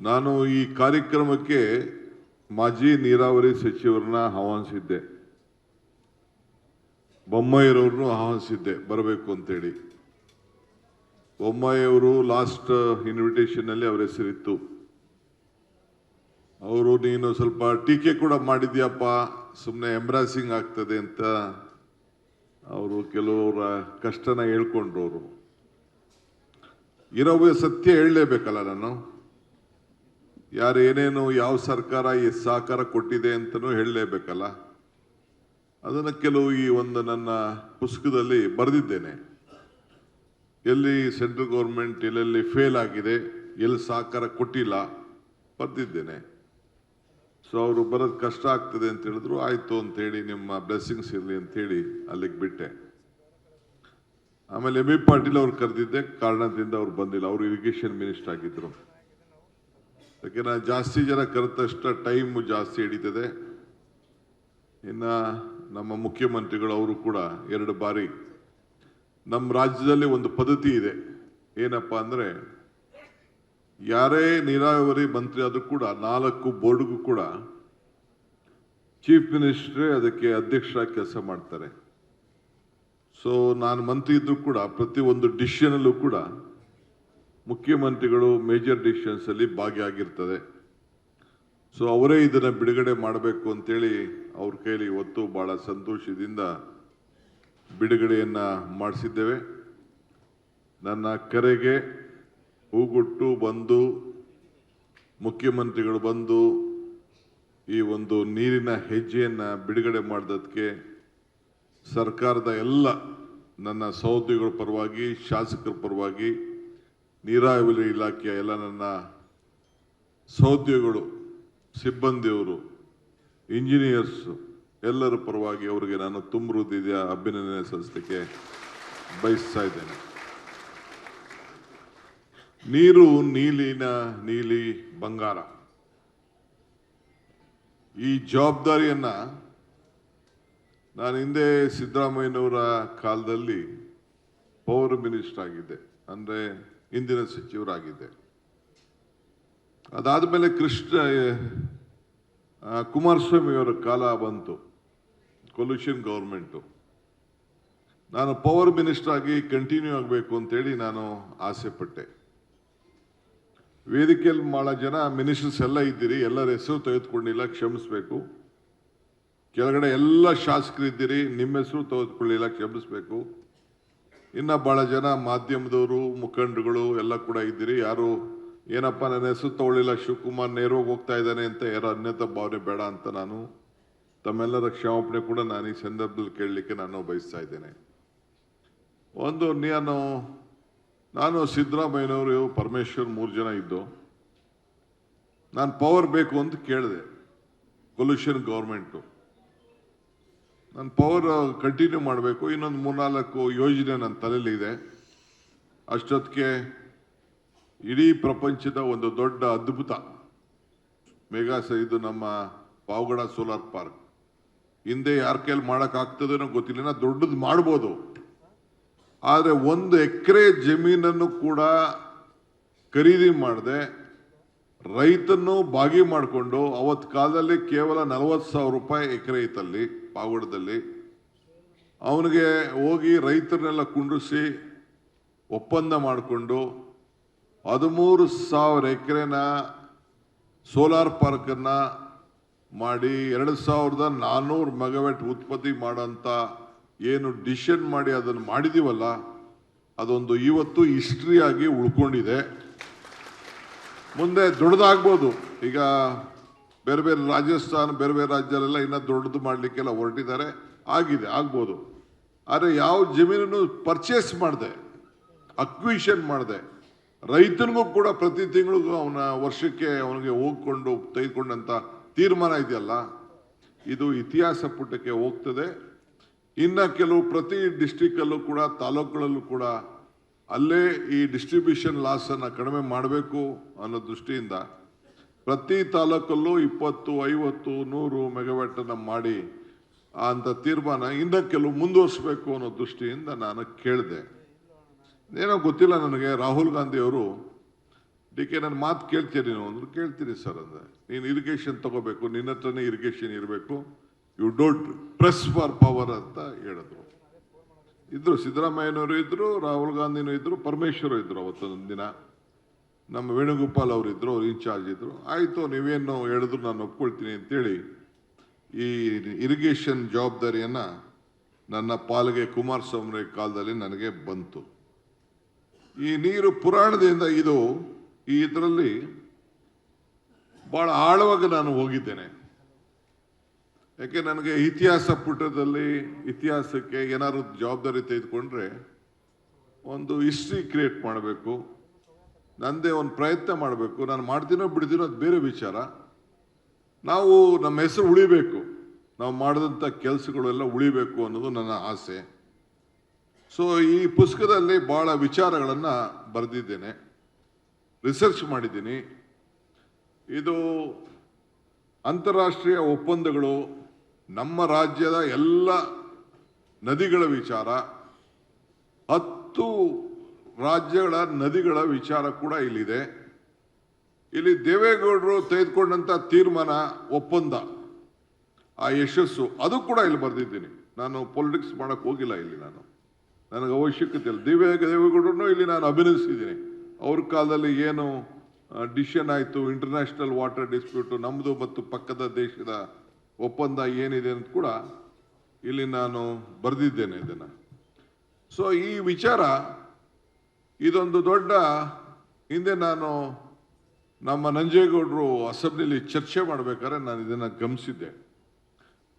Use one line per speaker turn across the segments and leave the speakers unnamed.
ನಾನು ಈ ಕಾರ್ಯಕ್ರಮಕ್ಕೆ ಮಾಜಿ ನೀರಾವರಿ ಸಚಿವರನ್ನ ಆಹ್ವಾನಿಸಿದ್ದೆ. ಬೊಮ್ಮಾಯಿರವ್ರನ್ನು ಆಹ್ವಾನಿಸಿದ್ದೆ, ಬರಬೇಕು ಅಂತೇಳಿ. ಬೊಮ್ಮಾಯಿಯವರು ಲಾಸ್ಟ್ ಇನ್ವಿಟೇಷನ್ನಲ್ಲಿ ಅವರ ಹೆಸರಿತ್ತು. ಅವರು, ನೀನು ಸ್ವಲ್ಪ ಟೀಕೆ ಕೂಡ ಮಾಡಿದ್ಯಪ್ಪ ಸುಮ್ಮನೆ ಎಂಬ್ರಾಸಿಂಗ್ ಆಗ್ತದೆ ಅಂತ ಅವರು ಕೆಲವರ ಕಷ್ಟನ ಹೇಳ್ಕೊಂಡ್ರು ಅವರು ಇರೋ ಸತ್ಯ ಹೇಳಲೇಬೇಕಲ್ಲ ನಾನು? ಯಾರು ಏನೇನು ಯಾವ ಸರ್ಕಾರ ಈ ಸಹಕಾರ ಕೊಟ್ಟಿದೆ ಅಂತಲೂ ಹೇಳಲೇಬೇಕಲ್ಲ? ಅದನ್ನು ಕೆಲವು ಈ ಒಂದು ನನ್ನ ಪುಸ್ತಕದಲ್ಲಿ ಬರೆದಿದ್ದೇನೆ. ಎಲ್ಲಿ ಸೆಂಟ್ರಲ್ ಗೌರ್ಮೆಂಟ್ ಎಲ್ಲೆಲ್ಲಿ ಫೇಲ್ ಆಗಿದೆ, ಎಲ್ಲಿ ಸಹಕಾರ ಕೊಟ್ಟಿಲ್ಲ ಬರೆದಿದ್ದೇನೆ. ಸೊ ಅವರು ಬರೋದು ಕಷ್ಟ ಆಗ್ತದೆ ಅಂತ ಹೇಳಿದ್ರು, ಆಯಿತು ಅಂತೇಳಿ ನಿಮ್ಮ ಬ್ಲೆಸ್ಸಿಂಗ್ಸ್ ಇರಲಿ ಅಂತೇಳಿ ಅಲ್ಲಿಗೆ ಬಿಟ್ಟೆ. ಆಮೇಲೆ ಎಂ ಪಾಟೀಲ್ ಅವ್ರು ಕರೆದಿದ್ದೆ, ಕಾರಣದಿಂದ ಅವ್ರು ಬಂದಿಲ್ಲ. ಅವರು ಇರಿಗೇಷನ್ ಮಿನಿಸ್ಟರ್ ಆಗಿದ್ರು. ಯಾಕೆ ನಾನು ಜಾಸ್ತಿ ಜನ ಕರೆದ ತಕ್ಷಣ ಟೈಮ್ ಜಾಸ್ತಿ ಹಿಡಿತದೆ. ಇನ್ನು ನಮ್ಮ ಮುಖ್ಯಮಂತ್ರಿಗಳು ಅವರು ಕೂಡ ಎರಡು ಬಾರಿ ನಮ್ಮ ರಾಜ್ಯದಲ್ಲಿ ಒಂದು ಪದ್ಧತಿ ಇದೆ. ಏನಪ್ಪ ಅಂದರೆ ಯಾರೇ ನೀರಾವರಿ ಮಂತ್ರಿ ಆದರೂ ಕೂಡ ನಾಲ್ಕು ಬೋರ್ಡ್ಗೂ ಕೂಡ ಚೀಫ್ ಮಿನಿಸ್ಟ್ರೇ ಅದಕ್ಕೆ ಅಧ್ಯಕ್ಷರಾಗಿ ಕೆಲಸ ಮಾಡ್ತಾರೆ. ಸೊ ನಾನು ಮಂತ್ರಿ ಇದ್ದರೂ ಕೂಡ ಪ್ರತಿಯೊಂದು ಅಲ್ಲೂ ಕೂಡ ಮುಖ್ಯಮಂತ್ರಿಗಳು ಮೇಜರ್ ಡಿಸಿಷನ್ಸ್ ಅಲ್ಲಿ ಭಾಗಿಯಾಗಿರ್ತದೆ. ಸೊ ಅವರೇ ಇದನ್ನ ಬಿಡುಗಡೆ ಮಾಡಬೇಕು ಅಂತೇಳಿ ಅವ್ರ ಕೈಲಿ ಇವತ್ತು ಬಹಳ ಸಂತೋಷದಿಂದ ಬಿಡುಗಡೆಯನ್ನು ಮಾಡಿಸಿದ್ದೇವೆ. ನನ್ನ ಕರೆಗೆ ಹೂಗುಟ್ಟು ಬಂದು, ಮುಖ್ಯಮಂತ್ರಿಗಳು ಬಂದು ಈ ಒಂದು ನೀರಿನ ಹೆಜ್ಜೆಯನ್ನ ಬಿಡುಗಡೆ ಮಾಡಿದಕ್ಕೆ ಸರ್ಕಾರದ ಎಲ್ಲ ನನ್ನ ಸಹೋದ್ಯೋಗಿಗಳ ಪರವಾಗಿ, ಶಾಸಕರ ಪರವಾಗಿ ನೀರಾವರಿ ಇಲಾಖೆಯ ಎಲ್ಲ ನನ್ನ ಸಹೋದ್ಯೋಗಿಗಳು, ಸಿಬ್ಬಂದಿಯವರು ಇಂಜಿನಿಯರ್ಸ್ ಎಲ್ಲರ ಪರವಾಗಿ ಅವರಿಗೆ ನಾನು ತುಂಬ ಅಭಿನಂದನೆ ಸಲ್ಲಿಸಲಿಕ್ಕೆ ಬಯಸ್ತಾ ಇದ್ದೇನೆ. ನೀರು, ನೀಲಿನ ನೀಲಿ ಬಂಗಾರ. ಈ ಜವಾಬ್ದಾರಿಯನ್ನ ನಾನು ಹಿಂದೆ ಸಿದ್ದರಾಮಯ್ಯನವರ ಕಾಲದಲ್ಲಿ ಪವರ್ ಮಿನಿಸ್ಟರ್ ಆಗಿದ್ದೆ. ಅಂದ್ರೆ ಇಂದಿನ ಸಚಿವರಾಗಿದ್ದೆ. ಅದಾದ್ಮೇಲೆ ಕೃಷ್ಣ ಕುಮಾರಸ್ವಾಮಿಯವರ ಕಾಲ ಬಂತು ಕೊಲ್ಯೂಷನ್ ಗೌರ್ಮೆಂಟು ನಾನು ಪವರ್ ಮಿನಿಸ್ಟರ್ ಆಗಿ ಕಂಟಿನ್ಯೂ ಆಗಬೇಕು ಅಂತೇಳಿ ನಾನು ಆಸೆ ಪಟ್ಟೆ ವೇದಿಕೆಯಲ್ಲಿ ಭಾಳ ಜನ ಮಿನಿಸ್ಟರ್ಸ್ ಎಲ್ಲ ಇದ್ದೀರಿ, ಎಲ್ಲರ ಹೆಸರು ತೆಗೆದುಕೊಂಡಿಲ್ಲ, ಕ್ಷಮಿಸಬೇಕು. ಕೆಳಗಡೆ ಎಲ್ಲ ಶಾಸಕರು ಇದ್ದೀರಿ, ನಿಮ್ಮ ಹೆಸರು ತೆಗೆದುಕೊಳ್ಳಿಲ್ಲ, ಕ್ಷಮಿಸಬೇಕು. ಇನ್ನ ಬಹಳ ಜನ ಮಾಧ್ಯಮದವರು, ಮುಖಂಡರುಗಳು ಎಲ್ಲ ಕೂಡ ಇದ್ದೀರಿ. ಯಾರು, ಏನಪ್ಪ ನನ್ನ ಹೆಸರು ತಗೊಳ್ಳಿಲ್ಲ, ಶಿವಕುಮಾರ್ ನೇರವಾಗಿ ಹೋಗ್ತಾ ಇದ್ದಾನೆ ಅಂತ ಯಾರೋ ಅನ್ಯತ ಭಾವನೆ ಬೇಡ ಅಂತ ನಾನು, ತಮ್ಮೆಲ್ಲರ ಕ್ಷಮಾಪಣೆ ಕೂಡ ನಾನು ಈ ಸಂದರ್ಭದಲ್ಲಿ ಕೇಳಲಿಕ್ಕೆ ನಾನು ಬಯಸ್ತಾ ಇದ್ದೇನೆ. ಒಂದು ನಾನು ನಾನು ಸಿದ್ದರಾಮಯ್ಯನವರು, ಪರಮೇಶ್ವರ್ ಮೂರು ಜನ ಇದ್ದು, ನಾನು ಪವರ್ ಬೇಕು ಅಂತ ಕೇಳಿದೆ ಕೊಲ್ಯೂಷನ್ ಗೌರ್ಮೆಂಟು ನಾನು ಪವರ್ ಕಂಟಿನ್ಯೂ ಮಾಡಬೇಕು. ಇನ್ನೊಂದು ಮೂರ್ನಾಲ್ಕು ಯೋಜನೆ ನನ್ನ ತಲೆಯಲ್ಲಿದೆ ಅಷ್ಟೊತ್ತಿಗೆ ಇಡೀ ಪ್ರಪಂಚದ ಒಂದು ದೊಡ್ಡ ಅದ್ಭುತ ಮೇಘಾಸ ಇದು ನಮ್ಮ ಪಾವಗಡ ಸೋಲಾರ್ ಪಾರ್ಕ್. ಹಿಂದೆ ಯಾರ ಕೈಯಲ್ಲಿ ಮಾಡೋಕ್ಕಾಗ್ತದೇನೋ ಗೊತ್ತಿಲ್ಲ. ದೊಡ್ಡದು ಮಾಡ್ಬೋದು. ಆದರೆ ಒಂದು ಎಕರೆ ಜಮೀನನ್ನು ಕೂಡ ಖರೀದಿ ಮಾಡದೆ, ರೈತನ್ನು ಬಾಗಿ ಮಾಡಿಕೊಂಡು ಅವತ್ತು ಕಾಲದಲ್ಲಿ ಕೇವಲ ನಲವತ್ತು ಸಾವಿರ ರೂಪಾಯಿ ಎಕರೆ ಇತ್ತಲ್ಲಿ. ಪಾವಗಡದಲ್ಲಿ ಅವನಿಗೆ ಹೋಗಿ ರೈತರನ್ನೆಲ್ಲ ಕುಂಡ್ರಿಸಿ ಒಪ್ಪಂದ ಮಾಡಿಕೊಂಡು ಹದಿಮೂರು ಸಾವಿರ ಎಕರೆನ ಸೋಲಾರ್ ಪಾರ್ಕನ್ನು ಮಾಡಿ ಎರಡು ಸಾವಿರದ ನಾನ್ನೂರು ಮೆಗಾವ್ಯಾಟ್ ಉತ್ಪತ್ತಿ ಮಾಡೋಂಥ ಏನು ಡಿಸಿಷನ್ ಮಾಡಿ ಅದನ್ನು ಮಾಡಿದೀವಲ್ಲ, ಅದೊಂದು ಇವತ್ತು ಹಿಸ್ಟ್ರಿಯಾಗಿ ಉಳ್ಕೊಂಡಿದೆ. ಮುಂದೆ ದೊಡ್ಡದಾಗ್ಬೋದು. ಈಗ ಬೇರೆ ಬೇರೆ ರಾಜಸ್ಥಾನ, ಬೇರೆ ಬೇರೆ ರಾಜ್ಯದಲ್ಲೆಲ್ಲ ಇನ್ನೂ ದೊಡ್ಡದು ಮಾಡಲಿಕ್ಕೆಲ್ಲ ಹೊರಟಿದ್ದಾರೆ. ಆಗಿದೆ, ಆಗ್ಬೋದು. ಆದರೆ ಯಾವ ಜಮೀನನ್ನು ಪರ್ಚೇಸ್ ಮಾಡಿದೆ ಅಕ್ವಿಷನ್ ಮಾಡಿದೆ, ರೈತನಿಗೂ ಕೂಡ ಪ್ರತಿ ತಿಂಗಳಿಗೂ ಅವನ ವರ್ಷಕ್ಕೆ ಅವನಿಗೆ ಹೋಗ್ಕೊಂಡು ತೆಗೆದುಕೊಂಡಂಥ ತೀರ್ಮಾನ ಇದೆಯಲ್ಲ, ಇದು ಇತಿಹಾಸ ಪುಟಕ್ಕೆ ಹೋಗ್ತದೆ. ಇನ್ನು ಕೆಲವು ಪ್ರತಿ ಡಿಸ್ಟಿಕಲ್ಲೂ ಕೂಡ, ತಾಲೂಕುಗಳಲ್ಲೂ ಕೂಡ ಅಲ್ಲೇ ಈ ಡಿಸ್ಟ್ರಿಬ್ಯೂಷನ್ ಲಾಸನ್ನು ಕಡಿಮೆ ಮಾಡಬೇಕು ಅನ್ನೋ ದೃಷ್ಟಿಯಿಂದ ಪ್ರತಿ ತಾಲೂಕಲ್ಲೂ ಇಪ್ಪತ್ತು, ಐವತ್ತು, ನೂರು ಮೆಗಾವ್ಯಾಟ್ ಅನ್ನ ಮಾಡಿ ಅಂತ ತೀರ್ಮಾನ ಇನ್ನ ಕೆಲವು ಮುಂದುವರಿಸಬೇಕು ಅನ್ನೋ ದೃಷ್ಟಿಯಿಂದ ನಾನು ಕೇಳಿದೆ. ಏನೋ ಗೊತ್ತಿಲ್ಲ ನನಗೆ, ರಾಹುಲ್ ಗಾಂಧಿ ಅವರು ಡಿ ಕೆ ನನ್ನ ಮಾತು ಕೇಳ್ತೀರಿ ನೀವು ಅಂದ್ರೆ ಕೇಳ್ತೀನಿ ಸರ್ ಅಂದ್ರೆ ನೀನು ಇರಿಗೇಷನ್ ತಗೋಬೇಕು, ನಿನ್ನ ಹತ್ರನೇ ಇರಿಗೇಷನ್ ಇರಬೇಕು. You don't press for power ಅಂತ ಹೇಳಿದ್ರು. ಇದ್ರು ಸಿದ್ದರಾಮಯ್ಯನವರು ಇದ್ರು, ರಾಹುಲ್ ಗಾಂಧಿನೂ ಇದ್ರು, ಪರಮೇಶ್ವರ್ ಇದ್ರು ಅವತ್ತೊಂದು ದಿನ. ನಮ್ಮ ವೇಣುಗೋಪಾಲ್ ಅವರು ಇದ್ರು ಅವ್ರು ಇನ್ಚಾರ್ಜ್ ಇದ್ರು. ಆಯಿತು, ನೀವೇನು ಹೇಳಿದ್ರು ನಾನು ಒಪ್ಕೊಳ್ತೀನಿ ಅಂತೇಳಿ, ಈ ಇರಿಗೇಷನ್ ಜವಾಬ್ದಾರಿಯನ್ನು ನನ್ನ ಪಾಲಿಗೆ ಕುಮಾರಸ್ವಾಮಿ ಕಾಲದಲ್ಲಿ ನನಗೆ ಬಂತು. ಈ ನೀರು ಪುರಾಣದಿಂದ ಇದು, ಈ ಇದರಲ್ಲಿ ಭಾಳ ಆಳವಾಗಿ ನಾನು ಹೋಗಿದ್ದೇನೆ. ಯಾಕೆ, ನನಗೆ ಇತಿಹಾಸ ಪುಟದಲ್ಲಿ, ಇತಿಹಾಸಕ್ಕೆ ಏನಾದ್ರು ಜವಾಬ್ದಾರಿ ತೆಗೆದುಕೊಂಡ್ರೆ, ಒಂದು ಹಿಸ್ಟ್ರಿ ಕ್ರಿಯೇಟ್ ಮಾಡಬೇಕು. ನಂದೇ ಒಂದು ಪ್ರಯತ್ನ ಮಾಡಬೇಕು. ನಾನು ಮಾಡ್ತೀನೋ ಬಿಡ್ತೀನೋ ಅದು ಬೇರೆ ವಿಚಾರ. ನಾವು ನಮ್ಮ ಹೆಸರು ಉಳಿಬೇಕು. ನಾವು ಮಾಡಿದಂಥ ಕೆಲಸಗಳೆಲ್ಲ ಉಳಿಬೇಕು ಅನ್ನೋದು ನನ್ನ ಆಸೆ. ಸೊ ಈ ಪುಸ್ತಕದಲ್ಲಿ ಭಾಳ ವಿಚಾರಗಳನ್ನು ಬರೆದಿದ್ದೇನೆ. ರಿಸರ್ಚ್ ಮಾಡಿದ್ದೀನಿ. ಇದು ಅಂತಾರಾಷ್ಟ್ರೀಯ ಒಪ್ಪಂದಗಳು, ನಮ್ಮ ರಾಜ್ಯದ ಎಲ್ಲ ನದಿಗಳ ವಿಚಾರ, ಹತ್ತು ರಾಜ್ಯಗಳ ನದಿಗಳ ವಿಚಾರ ಕೂಡ ಇಲ್ಲಿದೆ. ಇಲ್ಲಿ ದೇವೇಗೌಡರು ತೆಗೆದುಕೊಂಡಂಥ ತೀರ್ಮಾನ ಒಪ್ಪಂದ, ಆ ಯಶಸ್ಸು, ಅದು ಕೂಡ ಇಲ್ಲಿ ಬರೆದಿದ್ದೀನಿ. ನಾನು ಪೊಲಿಟಿಕ್ಸ್ ಮಾಡಕ್ ಹೋಗಿಲ್ಲ ಇಲ್ಲಿ ನಾನು. ನನಗೆ ಅವಶ್ಯಕತೆ ಇಲ್ಲ. ದೇವೇ ದೇವೇಗೌಡರನ್ನು ಇಲ್ಲಿ ನಾನು ಅಭಿನಂದಿಸಿದ್ದೀನಿ. ಅವ್ರ ಕಾಲದಲ್ಲಿ ಏನು ಡಿಸಿಷನ್ ಆಯಿತು ಇಂಟರ್ನ್ಯಾಷನಲ್ ವಾಟರ್ ಡಿಸ್ಪ್ಯೂಟು ನಮ್ಮದು ಮತ್ತು ಪಕ್ಕದ ದೇಶದ ಒಪ್ಪಂದ ಏನಿದೆ ಅಂತ ಕೂಡ ಇಲ್ಲಿ ನಾನು ಬರೆದಿದ್ದೇನೆ ಇದನ್ನು. ಸೊ ಈ ವಿಚಾರ ಇದೊಂದು ದೊಡ್ಡ ಹಿಂದೆ ನಾನು ನಮ್ಮ ನಂಜೇಗೌಡರು ಅಸೆಂಬ್ಲಿಲಿ ಚರ್ಚೆ ಮಾಡಬೇಕಾದ್ರೆ ನಾನು ಇದನ್ನು ಗಮನಿಸಿದ್ದೆ.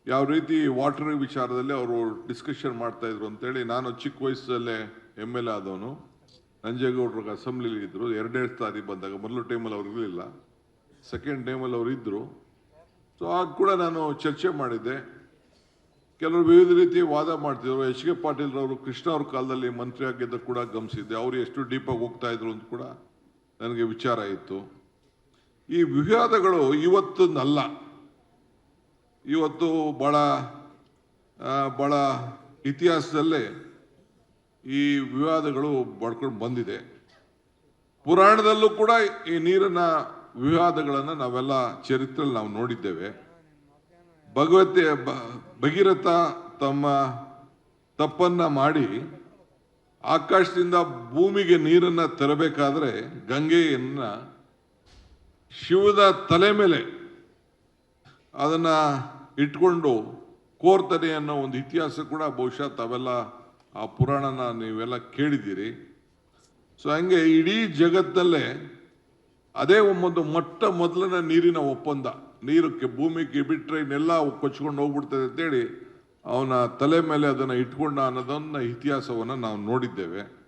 ಯಾವ ರೀತಿ ವಾಟರ್ ವಿಚಾರದಲ್ಲಿ ಅವರು ಡಿಸ್ಕಷನ್ ಮಾಡ್ತಾಯಿದ್ರು ಅಂತೇಳಿ ನಾನು ಚಿಕ್ಕ ವಯಸ್ಸಲ್ಲೇ ಎಂ ಎಲ್ ಎ ಆದವನು. ನಂಜೇಗೌಡರು ಅಸೆಂಬ್ಲಿಲಿ ಇದ್ದರು ಎರಡೆರಡು ಸಾರಿ ಬಂದಾಗ ಮೊದಲು ಟೈಮಲ್ಲಿ ಅವ್ರು ಇರಲಿಲ್ಲ. ಸೆಕೆಂಡ್ ಟೈಮಲ್ಲಿ ಅವರು ಇದ್ದರು ಸೊ ಆಗ ಕೂಡ ನಾನು ಚರ್ಚೆ ಮಾಡಿದ್ದೆ. ಕೆಲವರು ವಿವಿಧ ರೀತಿ ವಾದ ಮಾಡ್ತಿದ್ರು. ಎಚ್ ಕೆ ಪಾಟೀಲ್ ಅವರು ಕೃಷ್ಣ ಅವ್ರ ಕಾಲದಲ್ಲಿ ಮಂತ್ರಿ ಆಗಿದ್ದ ಕೂಡ ಗಮನಿಸಿದ್ದೆ. ಅವರು ಎಷ್ಟು ಡೀಪಾಗಿ ಹೋಗ್ತಾ ಇದ್ರು ಅಂತ ಕೂಡ ನನಗೆ ವಿಚಾರ ಇತ್ತು. ಈ ವಿವಾದಗಳು ಇವತ್ತನ್ನಲ್ಲ ಇವತ್ತು ಭಾಳ ಬಹಳ ಇತಿಹಾಸದಲ್ಲೇ ಈ ವಿವಾದಗಳು ಬಡ್ಕೊಂಡು ಬಂದಿದೆ. ಪುರಾಣದಲ್ಲೂ ಕೂಡ ಈ ನೀರಿನ ವಿವಾದಗಳನ್ನು ನಾವೆಲ್ಲ ಚರಿತ್ರೆಯಲ್ಲಿ ನಾವು ನೋಡಿದ್ದೇವೆ. ಭಗವತಿ ಭಗೀರಥ ತಮ್ಮ ತಪ್ಪನ್ನು ಮಾಡಿ ಆಕಾಶದಿಂದ ಭೂಮಿಗೆ ನೀರನ್ನು ತರಬೇಕಾದ್ರೆ ಗಂಗೆಯನ್ನು ಶಿವದ ತಲೆ ಮೇಲೆ ಅದನ್ನು ಇಟ್ಕೊಂಡು ಕೋರ್ತಾನೆ ಅನ್ನೋ ಒಂದು ಇತಿಹಾಸ ಕೂಡ ಬಹುಶಃ ತಾವೆಲ್ಲ ಆ ಪುರಾಣನ ನೀವೆಲ್ಲ ಕೇಳಿದ್ದೀರಿ. ಸೊ ಹಂಗೆ ಇಡೀ ಜಗತ್ತಲ್ಲೇ ಅದೇ ಒಂದು ಮೊಟ್ಟ ಮೊದಲನೇ ನೀರಿನ ಒಪ್ಪಂದ. ನೀರಕ್ಕೆ ಭೂಮಿಗೆ ಬಿಟ್ಟರೆ ಇನ್ನೆಲ್ಲ ಕೊಚ್ಕೊಂಡು ಹೋಗ್ಬಿಡ್ತದೆ ಅಂತೇಳಿ ಅವನ ತಲೆ ಮೇಲೆ ಅದನ್ನು ಇಟ್ಕೊಂಡ ಅನ್ನೋದನ್ನ ಇತಿಹಾಸವನ್ನು ನಾವು ನೋಡಿದ್ದೇವೆ.